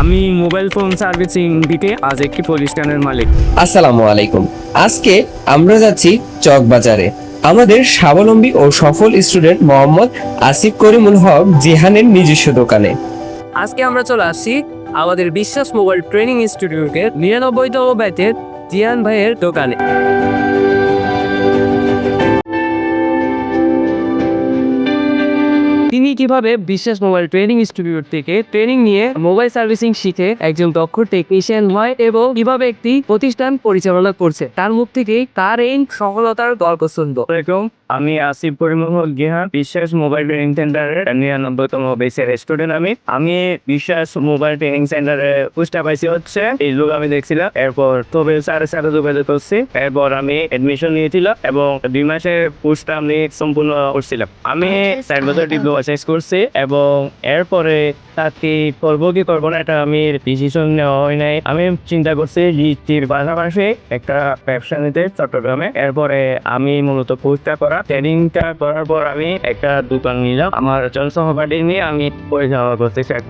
আমি mobile phone servicing দিতে আজ একটি প্রতিষ্ঠানের মালিক। আসসালামু আলাইকুম। আজকে আমরা যাচ্ছি চকবাজারে আমাদের স্বাবলম্বী ও সফল স্টুডেন্ট মোহাম্মদ আসিফ করিমুল হক জিহানের নিজস্ব দোকানে। আজকে আমরা চলে আসছি আমাদের বিশ্বাস মোবাইল ট্রেনিং ইনস্টিটিউটের নিরানব্বইতম ব্যাচের জিয়ান ভাইয়ের দোকানে। কীভাবে বিশ্বাস মোবাইল ট্রেনিং ইনস্টিটিউট থেকে ট্রেনিং নিয়ে মোবাইল সার্ভিসিং শিখে একজন দক্ষ টেকনিশিয়ান হয় এবং কীভাবে একটি প্রতিষ্ঠান পরিচালনা করছে তার মুখ থেকেই তার এই সফলতার গল্প শুনব। আমি আসিফ পরিমোহন গিহান বিশ্বাস মোবাইল ট্রেনিং সেন্টারের নিরানব্বইতম বেসের স্টুডেন্ট আমি। আমি বিশ্বাস মোবাইল ট্রেনিং সেন্টারে পুস্টা পাইছি হচ্ছে এই যুগ আমি দেখছিলাম এরপর তবে সাড়ে সাড়ে যোগাযোগ করছি এরপর আমি এডমিশন নিয়েছিলাম এবং দুই মাসের কোর্সটা আমি সম্পূর্ণ করছিলাম। আমি চার বছর ডিপ্লোমা শেষ করছি এবং এরপরে তাকে করব কি করব না, এটা আমি ডিসিশন নেওয়া হয় নাই। আমি চিন্তা করছি জিটির পাশাপাশি একটা ব্যবসা নিতে চট্টগ্রামে। এরপরে আমি মূলত কোর্সটা করা, ট্রেনিংটা করার পর আমি একটা দোকান নিলাম। আমার জনসহপাঠী নিয়ে আমি পরিচালনা করতে আর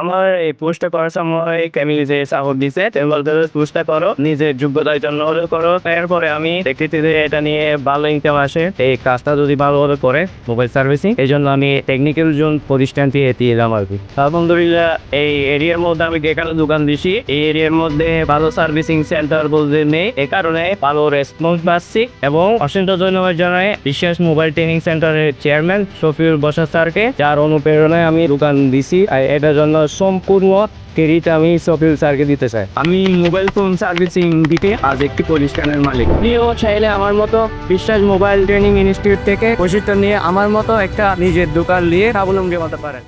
আমার এই পোস্টটা করার সময় ক্যামিলি যে সাহস দিছে বলতে পোস্টটা করো, নিজের যোগ্যতার জন্য হলেও করো। এরপরে আমি দেখতেছি যে এটা নিয়ে ভালো ইনকাম আসে। এই কাজটা যদি ভালোভাবে করে মোবাইল সার্ভিসিং এই জন্য আমি টেকনিক্যাল জোন প্রতিষ্ঠানটি এটি এলাম আর কি। আলহামদুলিল্লাহ, এই এরিয়ার মধ্যে আমি যেখানে দোকান দিছি, এই এরিয়ার মধ্যে ভালো সার্ভিসিং সেন্টার বলতে নেই। এ কারণে ভালো রেসপন্স পাচ্ছি এবং অসংখ্য ধন্যবাদ জানাই বিশ্বাস মোবাইল ট্রেনিং সেন্টারের চেয়ারম্যান শফিউল বসা স্যারকে, যার অনুপ্রেরণায় আমি দোকান দিছি। আর এটার জন্য সম্পূর্ণ ক্রেডিট আমি সফিল স্যারকে দিতে চাই। আমি মোবাইল ফোন সার্ভিসিং দিতে আজ একটি প্রতিষ্ঠানের মালিক। আপনিও চাইলে আমার মতো বিশ্বাস মোবাইল ট্রেনিং ইনস্টিটিউট থেকে প্রশিক্ষণ নিয়ে আমার মতো একটা নিজের দোকান নিয়ে স্বাবলম্বী হতে পারেন।